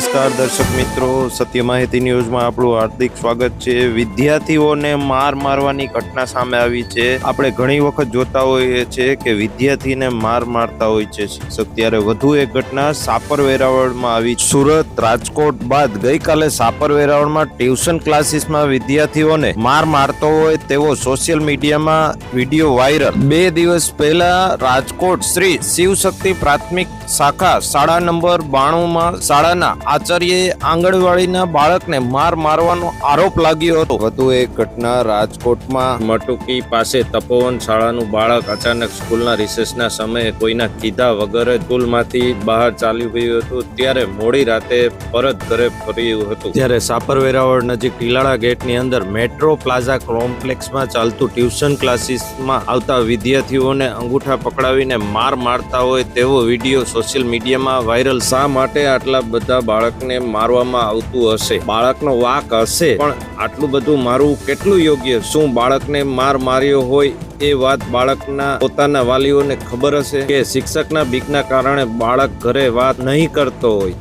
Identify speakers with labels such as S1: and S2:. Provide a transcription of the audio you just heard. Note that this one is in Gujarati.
S1: નમસ્કાર દર્શક મિત્રો, સત્ય માહિતી ન્યૂઝમાં આપણું હાર્દિક સ્વાગત છે. વિદ્યાર્થીઓને માર મારવાની ઘટના સામે આવી છે. આપણે ઘણી વખત જોતા હોઈએ છીએ કે વિદ્યાર્થીને માર મારતા હોય છે શિક્ષક. ત્યારે વધુ એક ઘટના સાપર વેરાવળમાં આવી સુરત રાજકોટ બાદ ગઈકાલે સાપર વેરાવળમાં ટ્યુશન ક્લાસીસમાં વિદ્યાર્થીઓને માર મારતો હોય તેવો સોશિયલ મીડિયામાં વીડિયો વાયરલ. બે દિવસ પહેલા રાજકોટ શ્રી શિવશક્તિ પ્રાથમિક શાખા શાળા નંબર બાણુંમાં શાળાના આચાર્યએ આંગણવાડીના બાળકને માર મારવાનો આરોપ લાગ્યો હતો. વધુ એક ઘટના રાજકોટમાં મટુકી પાસે તપોવન શાળાનું બાળક અચાનક સ્કૂલના રિસેસના સમયે કોઈના કીધા વગર સ્કૂલમાંથી બહાર ચાલ્યું ગયું હતું. ત્યારે મોડી રાતે પરત ઘરે ફર્યું હતું. જ્યારે સાપર વેરાવળ નજીક ટીલાળા ગેટની અંદર મેટ્રો પ્લાઝા કોમ્પ્લેક્સમાં ચાલતું ટ્યુશન ક્લાસીસમાં આવતા વિદ્યાર્થીઓને અંગૂઠા પકડાવીને માર મારતા હોય તેવો વીડિયો સોશિયલ મીડિયામાં વાયરલ. શા માટે આટલા બધા બાળકને મારવામાં આવતું હશે, બાળકનો વાક હશે, પણ આટલું બધું મારવું કેટલું યોગ્ય? શું બાળકને માર માર્યો હોય એ વાત બાળકના પોતાના વાલીઓને ખબર હશે? કે શિક્ષકના બીકના કારણે બાળક ઘરે વાત નહીં કરતો હોય?